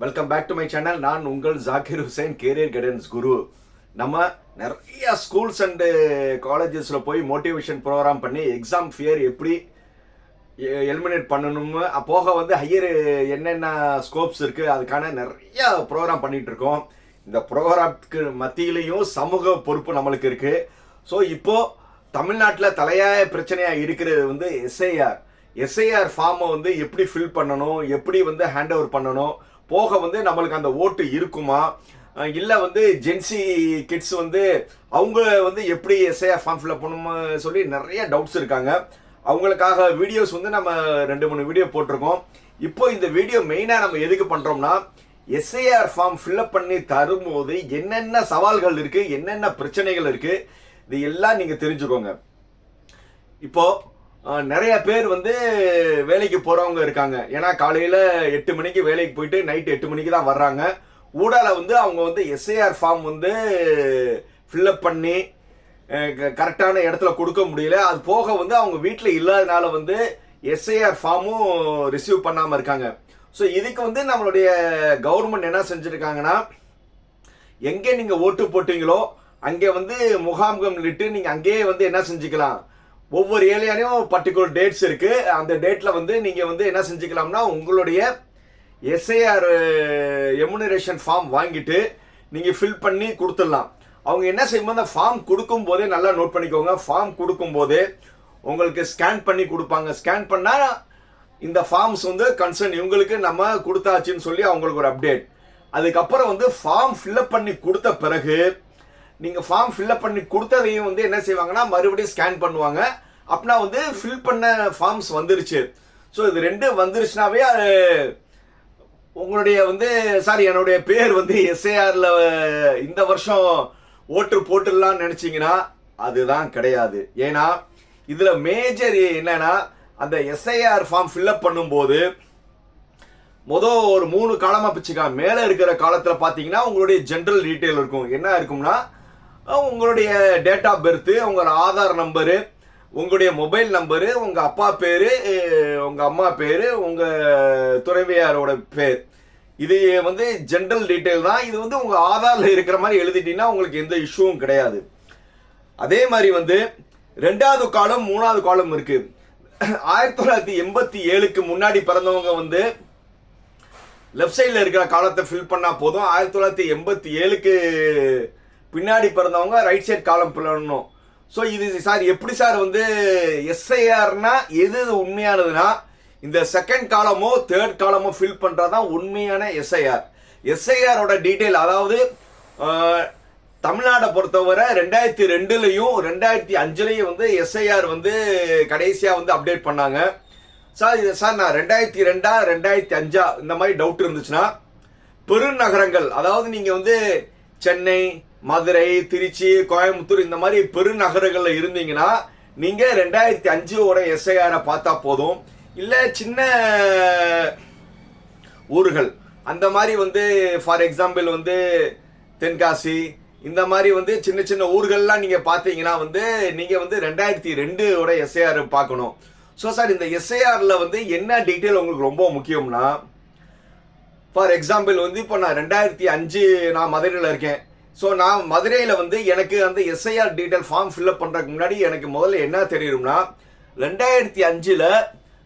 Welcome back to my channel நான் உங்கள் Zakir Hussain career guidance குரு நம்ம நிறைய ஸ்கூல்ஸ் அண்டு காலேஜஸில் போய் மோட்டிவேஷன் ப்ரோக்ராம் பண்ணி எக்ஸாம் ஃபியர் எப்படி எலிமினேட் பண்ணணும்னு போக வந்து ஹையர் என்னென்ன ஸ்கோப்ஸ் இருக்குது அதுக்கான நிறைய ப்ரோக்ராம் பண்ணிகிட்ருக்கோம் இருக்கோம். இந்த ப்ரோக்ராம்க்கு மத்தியிலையும் சமூக பொறுப்பு நம்மளுக்கு இருக்குது ஸோ இப்போது தமிழ்நாட்டில் தலையாய பிரச்சனையாக இருக்கிறது வந்து எஸ்ஐஆர் எஸ்ஐஆர் ஃபார்மை வந்து எப்படி ஃபில் பண்ணணும் எப்படி வந்து ஹேண்ட் ஓவர் பண்ணணும் போக வந்து நம்மளுக்கு அந்த ஓட்டு இருக்குமா? இல்லை வந்து ஜென்சி கிட்ஸ் வந்து அவங்க வந்து எப்படி எஸ்ஐஆர் ஃபார்ம் ஃபில்அப் பண்ணணுமா சொல்லி நிறைய டவுட்ஸ் இருக்காங்க. அவங்களுக்காக வீடியோஸ் வந்து நம்ம ரெண்டு மூணு வீடியோ போட்டிருக்கோம். இப்போ இந்த வீடியோ மெயினாக நம்ம எதுக்கு பண்ணுறோம்னா எஸ்ஐஆர் ஃபார்ம் ஃபில்அப் பண்ணி தரும்போது என்னென்ன சவால்கள் இருக்குது என்னென்ன பிரச்சனைகள் இருக்குது இது எல்லாம் நீங்கள் தெரிஞ்சுக்கோங்க. இப்போ நிறைய பேர் வந்து வேலைக்கு போறவங்க இருக்காங்க. ஏன்னா காலையில எட்டு மணிக்கு வேலைக்கு போயிட்டு நைட் எட்டு மணிக்கு தான் வர்றாங்க. ஊடால வந்து அவங்க வந்து எஸ்ஏஆர் ஃபார்ம் வந்து ஃபில்லப் பண்ணி கரெக்டான இடத்துல கொடுக்க முடியல. அது போக வந்து அவங்க வீட்டில் இல்லாதனால வந்து எஸ்ஐஆர் ஃபார்மும் ரிசீவ் பண்ணாமல் இருக்காங்க. ஸோ இதுக்கு வந்து நம்மளுடைய கவர்மெண்ட் என்ன செஞ்சுருக்காங்கன்னா எங்கே நீங்கள் ஓட்டு போட்டீங்களோ அங்கே வந்து முகாம்கம் இட்டு நீங்கள் அங்கேயே வந்து என்ன செஞ்சுக்கலாம்? ஒவ்வொரு ஏரியாலையும் பர்டிகுலர் டேட்ஸ் இருக்கு. அந்த டேட்ல வந்து நீங்க வந்து என்ன செஞ்சுக்கலாம்னா உங்களுடைய எஸ்ஐஆர் எமுனரேஷன் ஃபார்ம் வாங்கிட்டு நீங்க ஃபில் பண்ணி கொடுத்துடலாம். அவங்க என்ன செய்யும்போது அந்த ஃபார்ம் கொடுக்கும் போதே நல்லா நோட் பண்ணிக்கோங்க. ஃபார்ம் கொடுக்கும் போதே உங்களுக்கு ஸ்கேன் பண்ணி கொடுப்பாங்க. ஸ்கேன் பண்ணால் இந்த ஃபார்ம்ஸ் வந்து கன்சர்ன் இவங்களுக்கு நம்ம கொடுத்தாச்சுன்னு சொல்லி அவங்களுக்கு ஒரு அப்டேட் அதுக்கப்புறம் வந்து ஃபார்ம் ஃபில்அப் பண்ணி கொடுத்த பிறகு நீங்கள் ஃபார்ம் ஃபில்அப் பண்ணி கொடுத்ததையும் வந்து என்ன செய்வாங்கன்னா மறுபடியும் ஸ்கேன் பண்ணுவாங்க. அப்படின்னா வந்து ஃபில் பண்ண ஃபார்ம்ஸ் வந்துருச்சு. ஸோ இது ரெண்டு வந்துருச்சுனாவே அது உங்களுடைய வந்து சாரி என்னுடைய பேர் வந்து எஸ்ஏஆரில் இந்த வருஷம் ஓட்டு போட்டுடலாம்னு நினச்சிங்கன்னா அதுதான் கிடையாது. ஏன்னா இதில் மேஜர் என்னன்னா அந்த எஸ்ஐஆர் ஃபார்ம் ஃபில்அப் பண்ணும்போது மொதல் ஒரு மூணு காலமாக பிச்சுக்கலாம் மேலே இருக்கிற காலத்தில் பார்த்தீங்கன்னா உங்களுடைய ஜென்ரல் டீட்டெயில் இருக்கும். என்ன இருக்கும்னா உங்களுடைய டேட் ஆஃப் பர்த்து உங்களோட ஆதார் நம்பரு உங்களுடைய மொபைல் நம்பரு உங்கள் அப்பா பேர் உங்கள் அம்மா பேர் உங்கள் துறைவியாரோட பேர். இது வந்து ஜென்ரல் டீட்டெயில் தான். இது வந்து உங்கள் ஆதாரில் இருக்கிற மாதிரி எழுதிட்டீங்கன்னா உங்களுக்கு எந்த இஷ்யூவும் கிடையாது. அதே மாதிரி வந்து ரெண்டாவது காலம் மூணாவது காலம் இருக்கு. ஆயிரத்தி தொள்ளாயிரத்தி எண்பத்தி ஏழுக்கு முன்னாடி பிறந்தவங்க வந்து லெஃப்ட் சைடில் இருக்கிற காலத்தை ஃபில் பண்ணால் போதும். ஆயிரத்தி தொள்ளாயிரத்தி எண்பத்தி ஏழுக்கு பின்னாடி பிறந்தவங்க ரைட் சைட் காலம் பிள்ளணும் ஸோ இது சார் எப்படி சார் வந்து எஸ்ஐஆர்னா எது உண்மையானதுன்னா இந்த செகண்ட் காலமோ தேர்ட் காலமோ ஃபில் பண்ணுறது தான் உண்மையான எஸ்ஐஆர் எஸ்ஐஆரோட டீட்டெயில் அதாவது தமிழ்நாடை பொறுத்தவரை ரெண்டாயிரத்தி ரெண்டுலையும் ரெண்டாயிரத்தி அஞ்சுலையும் வந்து எஸ்ஐஆர் வந்து கடைசியாக வந்து அப்டேட் பண்ணாங்க. சார் இது சார் நான் ரெண்டாயிரத்தி ரெண்டா ரெண்டாயிரத்தி அஞ்சா இந்த மாதிரி டவுட் இருந்துச்சுன்னா பெருநகரங்கள் அதாவது நீங்கள் வந்து சென்னை மதுரை திருச்சி கோயம்புத்தூர் இந்த மாதிரி பெருநகரங்களில் இருந்தீங்கன்னா நீங்க ரெண்டாயிரத்தி அஞ்சு ஒரு எஸ்ஐஆரை பார்த்தா போதும். இல்லை சின்ன ஊர்கள் அந்த மாதிரி வந்து ஃபார் எக்ஸாம்பிள் வந்து தென்காசி இந்த மாதிரி வந்து சின்ன சின்ன ஊர்கள்லாம் நீங்கள் பார்த்தீங்கன்னா வந்து நீங்கள் வந்து ரெண்டாயிரத்தி ரெண்டோட எஸ்ஐஆர் பார்க்கணும். ஸோ சார் இந்த எஸ்ஐஆரில் வந்து என்ன டீட்டெயில் உங்களுக்கு ரொம்ப முக்கியம்னா ஃபார் எக்ஸாம்பிள் வந்து இப்போ நான் ரெண்டாயிரத்தி அஞ்சு நான் மதுரையில் இருக்கேன். ஸோ நான் மதுரையில் வந்து எனக்கு அந்த எஸ்ஐஆர் டீட்டெயில் ஃபார்ம் ஃபில்அப் பண்ணுறதுக்கு முன்னாடி எனக்கு முதல்ல என்ன தெரியும்னா ரெண்டாயிரத்தி அஞ்சில்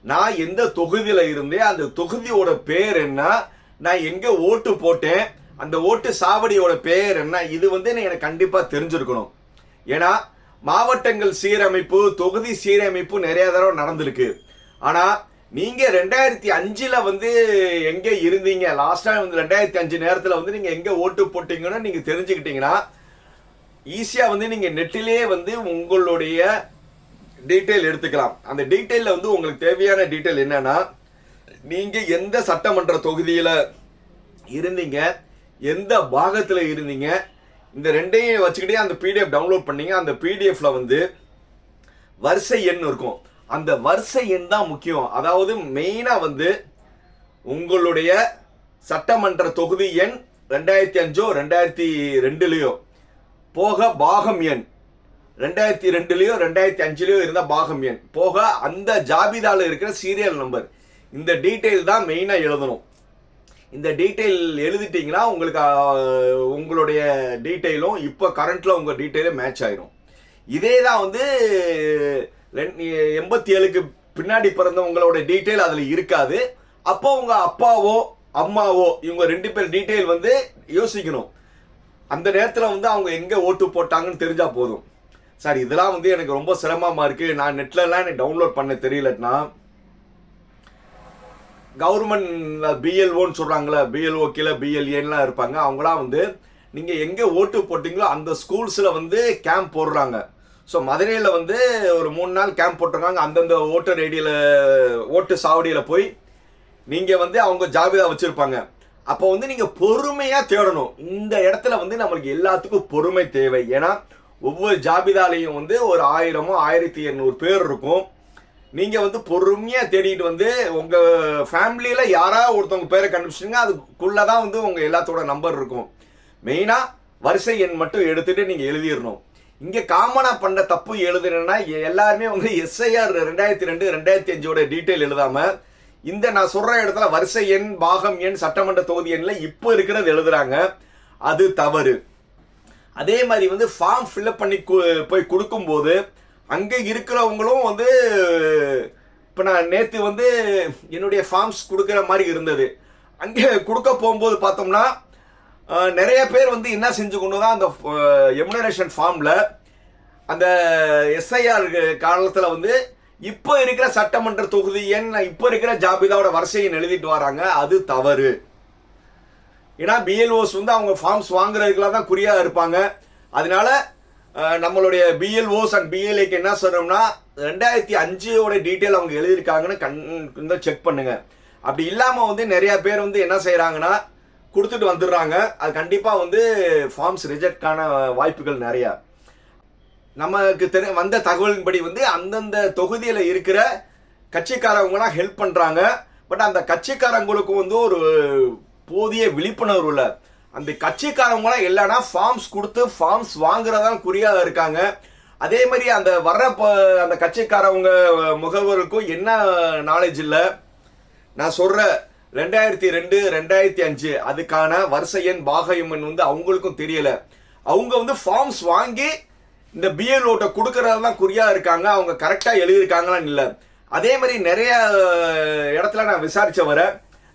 நான் எந்த தொகுதியில் இருந்தேன் அந்த தொகுதியோட பேர் என்ன நான் எங்கே ஓட்டு போட்டேன் அந்த ஓட்டு சாவடியோட பேர் என்ன இது வந்து எனக்கு கண்டிப்பாக தெரிஞ்சிருக்கணும். ஏன்னா மாவட்டங்கள் சீரமைப்பு தொகுதி சீரமைப்பு நிறைய தடவை நடந்திருக்கு. ஆனால் நீங்க ரெண்டாயிரத்தி அஞ்சுல வந்து எங்க இருந்தீங்க? லாஸ்டா வந்து ரெண்டாயிரத்தி அஞ்சு நேரத்துல வந்து நீங்க எங்க ஓட்டு போட்டீங்கன்னு நீங்க தெரிஞ்சுக்கிட்டீங்கன்னா ஈஸியா வந்து நீங்க நெட்டிலே வந்து உங்களுடைய டீட்டெயில் எடுத்துக்கலாம். அந்த டீட்டெயிலில் வந்து உங்களுக்கு தேவையான டீட்டெயில் என்னன்னா நீங்க எந்த சட்டமன்ற தொகுதியில இருந்தீங்க? எந்த பாகத்துல இருந்தீங்க? இந்த ரெண்டையும் வச்சுக்கிட்டே அந்த பிடிஎஃப் டவுன்லோட் பண்ணீங்க. அந்த பிடிஎஃப்ல வந்து வரிசை எண் இருக்கும். அந்த வரிசை எண் தான் முக்கியம். அதாவது மெயினாக வந்து உங்களுடைய சட்டமன்ற தொகுதி எண் ரெண்டாயிரத்தி அஞ்சோ ரெண்டாயிரத்தி ரெண்டுலேயோ. போக பாகம் எண் ரெண்டாயிரத்தி ரெண்டுலேயோ ரெண்டாயிரத்தி அஞ்சுலேயோ இருந்த பாகம் எண். போக அந்த ஜாபிதாவில் இருக்கிற சீரியல் நம்பர் இந்த டீட்டெயில் தான் மெயினாக எழுதணும். இந்த டீட்டெயில் எழுதிட்டீங்கன்னா உங்களுக்கு உங்களுடைய டீட்டெயிலும் இப்போ கரண்ட்டில் உங்கள் டீட்டெயிலும் மேட்ச் ஆயிரும். இதே தான் வந்து எண்பத்தி ஏழுக்கு பின்னாடி பிறந்தவங்களோட டீட்டெயில் அதில் இருக்காது. அப்போ உங்கள் அப்பாவோ அம்மாவோ இவங்க ரெண்டு பேர் டீட்டெயில் வந்து யோசிக்கணும். அந்த நேரத்தில் வந்து அவங்க எங்கே ஓட்டு போட்டாங்கன்னு தெரிஞ்சால் போதும். சார் இதெல்லாம் வந்து எனக்கு ரொம்ப சிரமமாக இருக்குது நான் நெட்லலாம் எனக்கு டவுன்லோட் பண்ண தெரியலன்னா கவர்மெண்ட் பிஎல்ஓன்னு சொல்கிறாங்களே பிஎல்ஓ கீழே பிஎல்ஏன்லாம் இருப்பாங்க. அவங்களாம் வந்து நீங்கள் எங்கே ஓட்டு போட்டிங்களோ அந்த ஸ்கூல்ஸில் வந்து கேம்ப் போடுறாங்க. ஸோ மதுரையில் வந்து ஒரு மூணு நாள் கேம்ப் போட்டிருக்காங்க அந்தந்த ஓட்டர் ஐடியில் ஓட்டு சாவடியில் போய் நீங்கள் வந்து அவங்க ஜாபிதா வச்சுருப்பாங்க. அப்போ வந்து நீங்கள் பொறுமையாக தேடணும். இந்த இடத்துல வந்து நம்மளுக்கு எல்லாத்துக்கும் பொறுமை தேவை. ஏன்னா ஒவ்வொரு ஜாபிதாலையும் வந்து ஒரு ஆயிரமோ ஆயிரத்தி இரநூறு பேர் இருக்கும். நீங்கள் வந்து பொறுமையாக தேடிட்டு வந்து உங்கள் ஃபேமிலியில் யாராவது ஒருத்தவங்க பேரை கண்டுபிடிச்சிங்க அதுக்குள்ளதான் வந்து உங்கள் எல்லாத்தோட நம்பர் இருக்கும். மெயினாக வரிசை எண் மட்டும் எடுத்துகிட்டு நீங்கள் எழுதிடணும். இங்கே காமனாக பண்ண தப்பு எழுதுனா எல்லாருமே வந்து எஸ்ஐஆர் ரெண்டாயிரத்தி ரெண்டு ரெண்டாயிரத்தி அஞ்சோட டீட்டெயில் எழுதாமல் இந்த நான் சொல்கிற இடத்துல வரிசை எண் பாகம் எண் சட்டமன்ற தொகுதி எண்ணில் இப்போ இருக்கிறது எழுதுறாங்க. அது தவறு. அதே மாதிரி வந்து ஃபார்ம் ஃபில்அப் பண்ணி கு- போய் கொடுக்கும்போது அங்கே இருக்கிறவங்களும் வந்து இப்போ நான் நேற்று வந்து என்னுடைய ஃபார்ம்ஸ் கொடுக்குற மாதிரி இருந்தது. அங்கே கொடுக்க போகும்போது பார்த்தோம்னா நிறைய பேர் வந்து என்ன செஞ்சு கொண்டு தான் அந்த எமுனரேஷன் ஃபார்மில் அந்த எஸ்ஐஆர் காலத்தில் வந்து இப்போ இருக்கிற சட்டமன்ற தொகுதி எண் இப்போ இருக்கிற ஜாபிதாவோட வரிசையை எழுதிட்டு வராங்க. அது தவறு. ஏன்னா பிஎல்ஓஸ் வந்து அவங்க ஃபார்ம்ஸ் வாங்குறதுக்குலாம் தான் குறியாக இருப்பாங்க. அதனால நம்மளுடைய பிஎல்ஓஸ் அண்ட் பிஎல்ஏக்கு என்ன சொல்றோம்னா ரெண்டாயிரத்தி அஞ்சோட டீட்டெயில் அவங்க எழுதியிருக்காங்கன்னு கண் செக் பண்ணுங்க. அப்படி இல்லாமல் வந்து நிறைய பேர் வந்து என்ன செய்கிறாங்கன்னா கொடுத்துட்டு வந்துடுறாங்க. அது கண்டிப்பாக வந்து ஃபார்ம்ஸ் ரிஜெக்டான வாய்ப்புகள் நிறையா. நமக்கு தெரி வந்த தகவலின்படி வந்து அந்தந்த தொகுதியில் இருக்கிற கட்சிக்காரவங்களாம் ஹெல்ப் பண்ணுறாங்க பட் அந்த கட்சிக்காரங்களுக்கும் வந்து ஒரு போதிய விழிப்புணர்வு இல்லை. அந்த கட்சிக்காரவங்களாம் இல்லைன்னா ஃபார்ம்ஸ் கொடுத்து ஃபார்ம்ஸ் வாங்குறதான் குறியாக இருக்காங்க. அதே மாதிரி அந்த வர்ற ப- அந்த கட்சிக்காரவங்க முகவருக்கும் என்ன நாலேஜ் இல்லை? நான் சொல்கிறேன் ரெண்டாயிரத்தி ரெண்டு ரெண்டாயிரத்தி அஞ்சு அதுக்கான வரிசை எண் பாகம் வந்து அவங்களுக்கும் தெரியல. அவங்க வந்து ஃபார்ம்ஸ் வாங்கி இந்த பிஎல் ஓட்டை கொடுக்கறதெல்லாம் குறியா இருக்காங்க. அவங்க கரெக்டாக எழுதியிருக்காங்களான்னு இல்லை. அதே மாதிரி நிறைய இடத்துல நான் விசாரிச்ச வர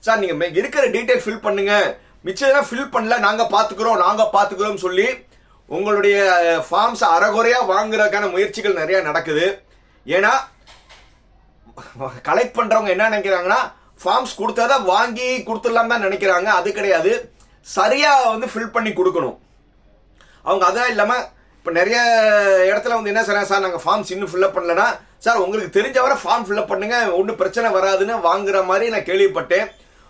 சார் நீங்கள் இருக்கிற டீட்டெயில் ஃபில் பண்ணுங்க. மிச்சம் ஃபில் பண்ணல. நாங்கள் பார்த்துக்குறோம் நாங்கள் பார்த்துக்குறோம்னு சொல்லி உங்களுடைய ஃபார்ம்ஸ் அறகுறையாக வாங்குறதுக்கான முயற்சிகள் நிறையா நடக்குது. ஏன்னா கலெக்ட் பண்ணுறவங்க என்ன நினைக்கிறாங்கன்னா ஃபார்ம்ஸ் கொடுத்தத வாங்கி கொடுத்துடலாம் தான் நினைக்கிறாங்க. அது கிடையாது. சரியாக வந்து ஃபில் பண்ணி கொடுக்கணும். அவங்க அதெல்லாம் இல்லாமல் இப்போ நிறைய இடத்துல வந்து என்ன சார் சார் நாங்கள் ஃபார்ம்ஸ் இன்னும் ஃபில்அப் பண்ணலன்னா சார் உங்களுக்கு தெரிஞ்ச வரை ஃபார்ம் ஃபில்அப் பண்ணுங்க. ஒன்றும் பிரச்சனை வராதுன்னு வாங்குற மாதிரி நான் கேள்விப்பட்டேன்.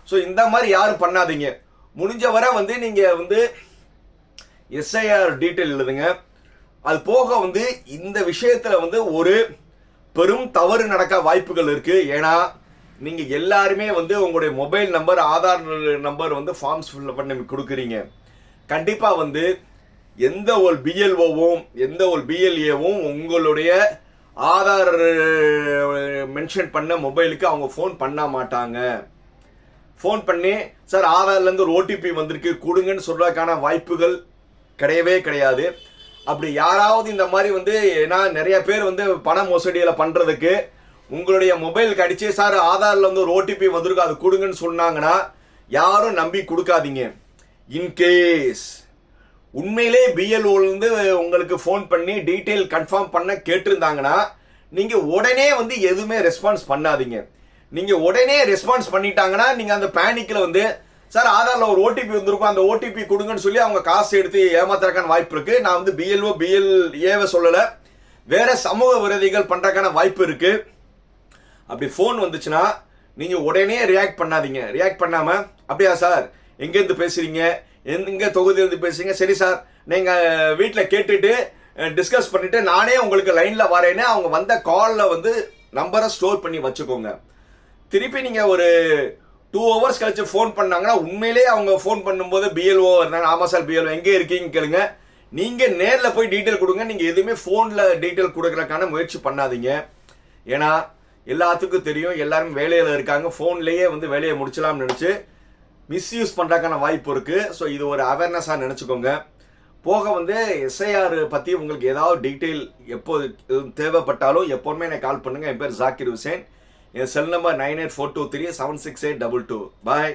ஸோ இந்த மாதிரி யாரும் பண்ணாதீங்க. முடிஞ்ச வரை வந்து நீங்கள் வந்து எஸ்ஐஆர் டீட்டெயில் எழுதுங்க. அது போக வந்து இந்த விஷயத்தில் வந்து ஒரு பெரும் தவறு நடக்க வாய்ப்புகள் இருக்குது ஏன்னா நீங்க எல்லாருமே வந்து உங்களுடைய மொபைல் நம்பர் ஆதார் நம்பர் வந்து ஃபார்ம்ஸ் ஃபில் பண்ணி கொடுக்குறீங்க. கண்டிப்பா வந்து எந்த ஒரு பிஎல்ஓவும் எந்த ஒரு பிஎல்ஏவும் உங்களுடைய ஆதார் மென்ஷன் பண்ண மொபைலுக்கு அவங்க ஃபோன் பண்ண மாட்டாங்க. ஃபோன் பண்ணி சார் ஆதார்லேருந்து ஒரு ஓடிபி வந்திருக்கு கொடுங்கன்னு சொல்றதுக்கான வாய்ப்புகள் கிடையவே கிடையாது. அப்படி யாராவது இந்த மாதிரி வந்து ஏன்னா நிறைய பேர் வந்து பண மோசடியில் பண்ணுறதுக்கு உங்களுடைய மொபைலுக்கு அடிச்சு சார் ஆதாரில் வந்து ஒரு ஓடிபி வந்திருக்கு அது கொடுங்கன்னு சொன்னாங்கன்னா யாரும் நம்பி கொடுக்காதீங்க. இன்கேஸ் உண்மையிலே பிஎல்ஓலேருந்து உங்களுக்கு ஃபோன் பண்ணி டீட்டெயில் கன்ஃபார்ம் பண்ண கேட்டிருந்தாங்கன்னா நீங்கள் உடனே வந்து எதுவுமே ரெஸ்பான்ஸ் பண்ணாதீங்க. நீங்கள் உடனே ரெஸ்பான்ஸ் பண்ணிட்டாங்கன்னா நீங்கள் அந்த பேனிக்கில் வந்து சார் ஆதாரில் ஒரு ஓடிபி வந்திருக்கும் அந்த ஓடிபி கொடுங்கன்னு சொல்லி அவங்க காசு எடுத்து ஏமாத்துறதுக்கான வாய்ப்பு இருக்கு. நான் வந்து பிஎல்ஓ பிஎல்ஏவை சொல்லலை. வேற சமூக விரோதிகள் பண்ணுறக்கான வாய்ப்பு இருக்குது அப்படி ஃபோன் வந்துச்சுன்னா நீங்கள் உடனே ரியாக்ட் பண்ணாதீங்க. ரியாக்ட் பண்ணாமல் அப்படியா சார்? எங்கேருந்து பேசுகிறீங்க எங்கே தொகுதியிலேருந்து பேசுகிறீங்க பேசுறீங்க? சரி சார். நீங்கள் வீட்டில் கேட்டுட்டு டிஸ்கஸ் பண்ணிவிட்டு நானே உங்களுக்கு லைனில் வரேன்னு அவங்க வந்த காலில் வந்து நம்பரை ஸ்டோர் பண்ணி வச்சுக்கோங்க. திருப்பி நீங்கள் ஒரு டூ ஹவர்ஸ் கழிச்சு ஃபோன் பண்ணாங்கன்னா உண்மையிலேயே அவங்க ஃபோன் பண்ணும்போது பிஎல்ஓ இருந்தாங்க. ஆமா சார் பிஎல்ஓ எங்கே இருக்கீங்க கேளுங்க. நீங்கள் நேரில் போய் டீட்டெயில் கொடுங்க. நீங்கள் எதுவுமே ஃபோனில் டீட்டெயில் கொடுக்குறக்கான முயற்சி பண்ணாதீங்க. ஏன்னா எல்லாத்துக்கும் தெரியும். எல்லாரும் வேலையில் இருக்காங்க. ஃபோன்லேயே வந்து வேலையை முடிச்சலாம்னு நினச்சி மிஸ்யூஸ் பண்ணுறக்கான வாய்ப்பு இருக்குது ஸோ இது ஒரு அவேர்னஸாக நினச்சிக்கோங்க. போக வந்து எஸ்ஐஆர் பற்றி உங்களுக்கு ஏதாவது டீட்டெயில் எப்போ எதுவும் தேவைப்பட்டாலும் எப்போதுமே எனக்கு கால் பண்ணுங்கள் என் பேர் ஜாக்கிர் ஹுசேன். என் cell number nine eight four two three seven six eight double two பாய்